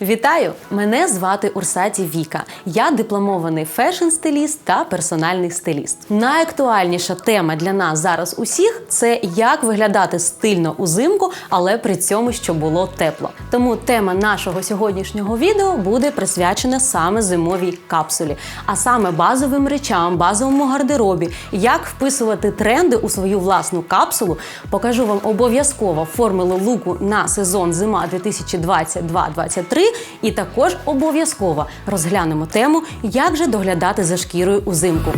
Вітаю! Мене звати Урсаті Віка. Я дипломований фешн-стиліст та персональний стиліст. Найактуальніша тема для нас зараз усіх це як виглядати стильно узимку, але при цьому щоб було тепло. Тому тема нашого сьогоднішнього відео буде присвячена саме зимовій капсулі, а саме базовим речам, базовому гардеробі, як вписувати тренди у свою власну капсулу. Покажу вам обов'язково формулу луку на сезон зима 2022-2023 і також обов'язково розглянемо тему, як же доглядати за шкірою узимку.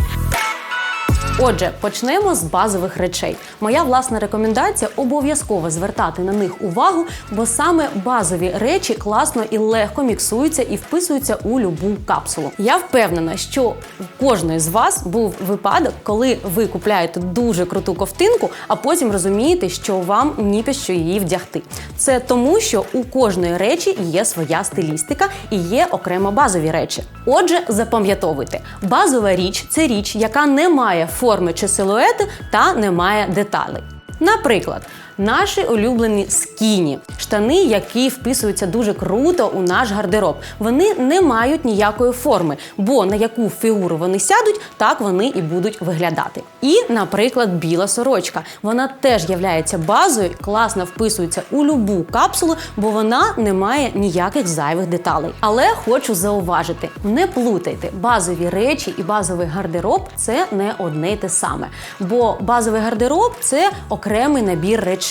Отже, почнемо з базових речей. Моя власна рекомендація обов'язково звертати на них увагу, бо саме базові речі класно і легко міксуються і вписуються у любу капсулу. Я впевнена, що у кожної з вас був випадок, коли ви купляєте дуже круту ковтинку, а потім розумієте, що вам ні під що її вдягти. Це тому, що у кожної речі є своя стилістика і є окремо базові речі. Отже, запам'ятовуйте, базова річ це річ, яка не має форми чи силуети та немає деталей. Наприклад, наші улюблені скіні, штани, які вписуються дуже круто у наш гардероб. Вони не мають ніякої форми, бо на яку фігуру вони сядуть, так вони і будуть виглядати. І, наприклад, біла сорочка. Вона теж є базою, класно вписується у любу капсулу, бо вона не має ніяких зайвих деталей. Але хочу зауважити: не плутайте базові речі і базовий гардероб це не одне й те саме. Бо базовий гардероб це окремий набір речей.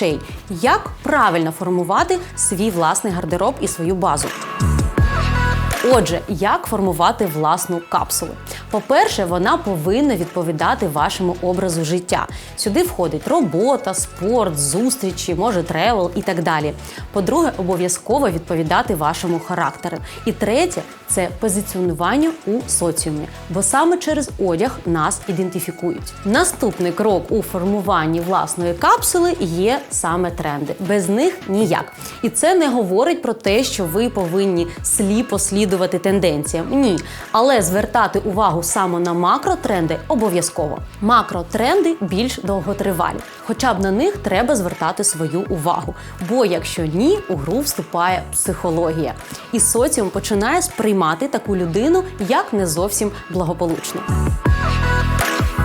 Як правильно формувати свій власний гардероб і свою базу? Отже, як формувати власну капсулу? По-перше, вона повинна відповідати вашому образу життя. Сюди входить робота, спорт, зустрічі, може тревел і так далі. По-друге, обов'язково відповідати вашому характеру. І третє це позиціонування у соціумі, бо саме через одяг нас ідентифікують. Наступний крок у формуванні власної капсули є саме тренди. Без них ніяк. І це не говорить про те, що ви повинні сліпо слідувати тенденціям. Ні, але звертати увагу саме на макротренди обов'язково. Макротренди більш довготривалі, хоча б на них треба звертати свою увагу. Бо якщо ні, у гру вступає психологія, і соціум починає сприймати таку людину як не зовсім благополучну.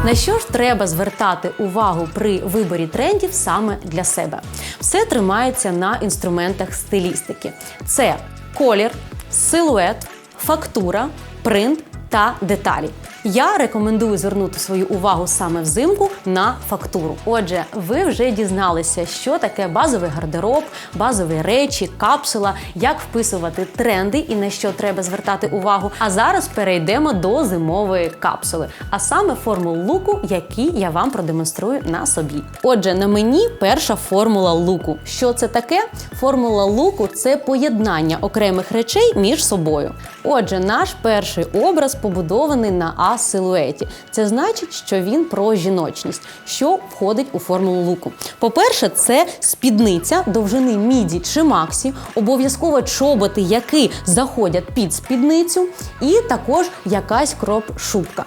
На що ж треба звертати увагу при виборі трендів саме для себе? Все тримається на інструментах стилістики: це колір, силует, фактура, принт та деталі. Я рекомендую звернути свою увагу саме взимку на фактуру. Отже, ви вже дізналися, що таке базовий гардероб, базові речі, капсула, як вписувати тренди і на що треба звертати увагу. А зараз перейдемо до зимової капсули, а саме формул луку, який я вам продемонструю на собі. Отже, на мені перша формула луку. Що це таке? Формула луку це поєднання окремих речей між собою. Отже, наш перший образ побудований на Силуеті. Це значить, що він про жіночність, що входить у формулу луку. По-перше, це спідниця довжини міді чи максі, обов'язково чоботи, які заходять під спідницю, і також якась кроп шубка.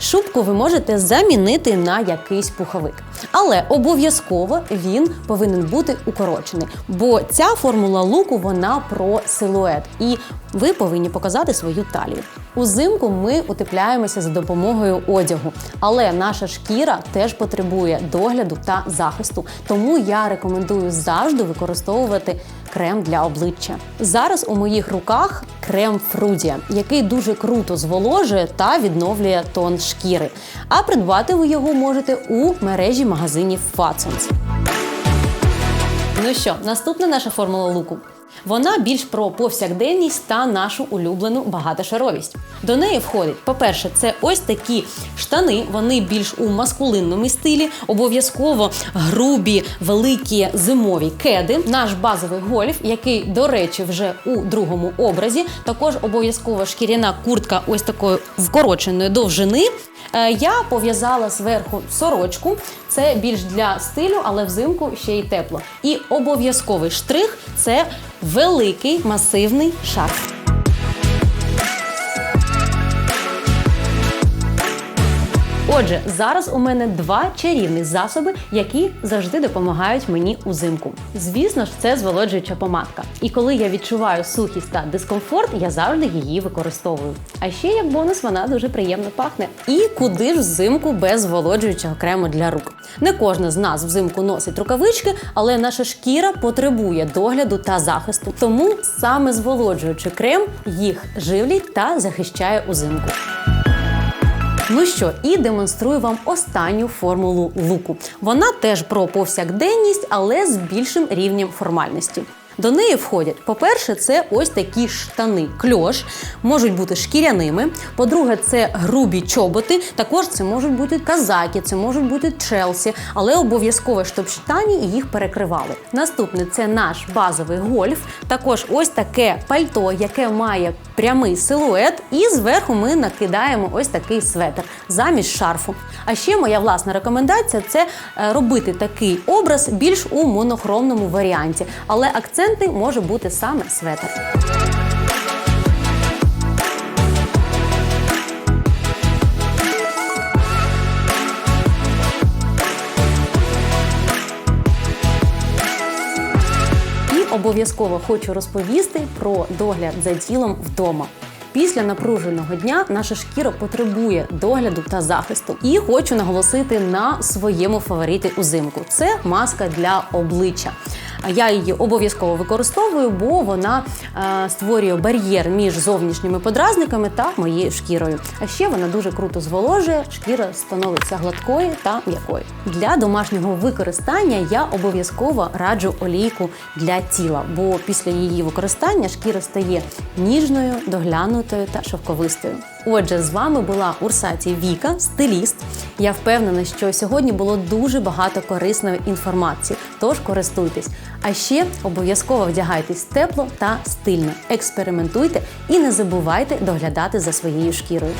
Шубку ви можете замінити на якийсь пуховик. Але обов'язково він повинен бути укорочений, бо ця формула луку вона про силует, і ви повинні показати свою талію. Узимку ми утепляємося за допомогою одягу, але наша шкіра теж потребує догляду та захисту. Тому я рекомендую завжди використовувати крем для обличчя. Зараз у моїх руках крем Фрудія, який дуже круто зволожує та відновлює тон шкіри. А придбати ви його можете у мережі магазинів Watsons. Ну що, наступна наша формула луку. Вона більш про повсякденність та нашу улюблену багатошаровість. До неї входить, по-перше, це ось такі штани, вони більш у маскулинному стилі, обов'язково грубі, великі зимові кеди. Наш базовий гольф, який, до речі, вже у другому образі. Також обов'язково шкіряна куртка ось такої вкороченої довжини. Е, Я пов'язала зверху сорочку. Це більш для стилю, але взимку ще й тепло. І обов'язковий штрих це великий масивний шарф. Отже, зараз у мене два чарівні засоби, які завжди допомагають мені узимку. Звісно ж, це зволоджуюча помадка. І коли я відчуваю сухість та дискомфорт, я завжди її використовую. А ще як бонус, вона дуже приємно пахне. І куди ж взимку без зволоджуючого крему для рук? Не кожна з нас взимку носить рукавички, але наша шкіра потребує догляду та захисту. Тому саме зволоджуючий крем їх живлять та захищає узимку. Ну що, і демонструю вам останню формулу луку. Вона теж про повсякденність, але з більшим рівнем формальності. До неї входять, по-перше, це ось такі штани кльош, можуть бути шкіряними. По-друге, це грубі чоботи. Також це можуть бути казаки, це можуть бути челсі, але обов'язково щоб штані їх перекривали. Наступне це наш базовий гольф. Також ось таке пальто, яке має прямий силует, і зверху ми накидаємо ось такий светр замість шарфу. А ще моя власна рекомендація це е, робити такий образ більш у монохромному варіанті, але акценти може бути саме светр. Обов'язково хочу розповісти про догляд за тілом вдома. Після напруженого дня наша шкіра потребує догляду та захисту. І хочу наголосити на своєму фавориті узимку. Це маска для обличчя. А Я її обов'язково використовую, бо вона е, створює бар'єр між зовнішніми подразниками та моєю шкірою. А ще вона дуже круто зволожує, шкіра становиться гладкою та м'якою. Для домашнього використання я обов'язково раджу олійку для тіла, бо після її використання шкіра стає ніжною, доглянутою та шовковистою. Отже, з вами була Урсаті Віка, стиліст. Я впевнена, що сьогодні було дуже багато корисної інформації, тож користуйтесь. А ще обов'язково вдягайтесь тепло та стильно, експериментуйте і не забувайте доглядати за своєю шкірою.